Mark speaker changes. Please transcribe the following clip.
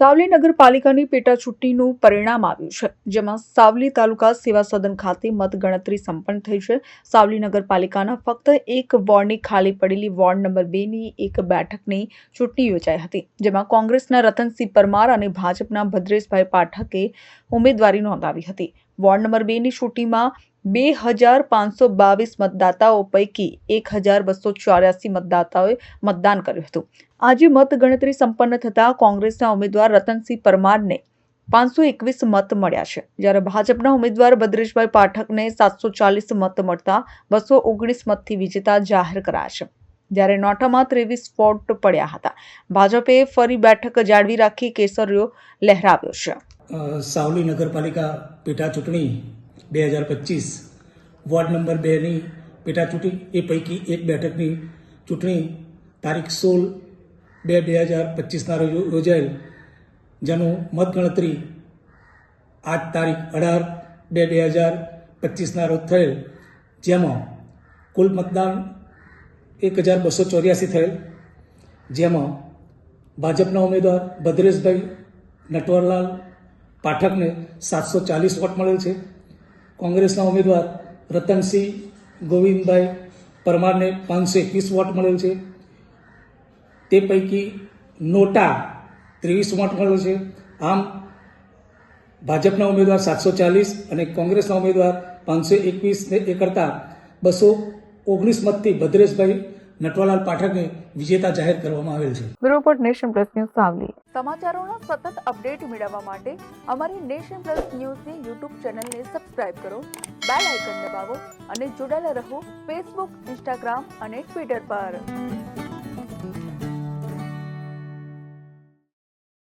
Speaker 1: સાવલી નગરપાલિકાની પેટા ચૂંટણીનું પરિણામ આવ્યું છે, જેમાં સાવલી તાલુકા સેવા સદન ખાતે મતગણતરી સંપન્ન થઈ છે. સાવલી નગરપાલિકાના ફક્ત એક વોર્ડની ખાલી પડેલી વોર્ડ નંબર બેની એક બેઠકની ચૂંટણી યોજાઈ હતી, જેમાં કોંગ્રેસના રતનસિંહ પરમાર અને ભાજપના ભદ્રેશભાઈ પાઠકે ઉમેદવારી નોંધાવી હતી. વોર્ડ નંબર બેની ચૂંટણીમાં બે હજાર પાંચસો બાવીસ મતદાતાઓ પૈકી એક હજાર બસો ચોર્યાસી મતદાતાઓએ મતદાન કર્યું હતું. આજે મતગણતરી સંપન્ન થતાં કોંગ્રેસના ઉમેદવાર રતનસિંહ પરમારને પાંચસો એકવીસ મત મળ્યા છે. જ્યારે ભાજપના ઉમેદવાર ભદ્રેશભાઈ પાઠકને સાતસો ચાલીસ મત મળતા બસો ઓગણીસ મતથી વિજેતા જાહેર કરાયા છે. જ્યારે નોટામાં ત્રેવીસ વોટ પડ્યા હતા. ભાજપે ફરી બેઠક જાળવી રાખી કેસરીઓ લહેરાવ્યો છે.
Speaker 2: સાવલી નગરપાલિકા પેટા ચૂંટણી બે હજાર પચીસ વોર્ડ નંબર બેની પેટા ચૂંટણી એ પૈકી એક બેઠકની ચૂંટણી તારીખ સોળ બે બે હજાર પચીસના રોજ યોજાયેલ જેનું મતગણતરી આજ તારીખ અઢાર બે બે હજાર પચીસના રોજ થયેલ, જેમાં કુલ મતદાન એક હજાર બસો ચોર્યાસી થયેલ, જેમાં ભાજપના ઉમેદવાર ભદ્રેશભાઈ નટવરલાલ પાઠકને સાતસો ચાલીસ વોટ મળેલ છે. કોંગ્રેસના ઉમેદવાર રતનસિંહ ગોવિંદભાઈ પરમારને પાંચસો એકવીસ વોટ મળેલ છે. તે પૈકી નોટા ત્રેવીસ વોટ મળ્યો છે. આમ ભાજપના ઉમેદવાર સાતસો ચાલીસ અને કોંગ્રેસના ઉમેદવાર પાંચસો એકવીસને એ કરતાં બસો ઓગણીસ મતથી ભદ્રેશભાઈ નટવાલાલ પાઠકને વિજેતા જાહેર કરવામાં આવેલ છે.
Speaker 3: Bureau report Nation Plus News Savli.
Speaker 1: સમાચારોના સતત અપડેટ મેળવવા માટે અમારી નેશન પ્લસ ન્યૂઝની યુટ્યુબ ચેનલને સબસ્ક્રાઇબ કરો બેલ આઇકન દબાવો અને જોડાયેલા રહો ફેસબુક ઇન્સ્ટાગ્રામ અને ટ્વિટર પર.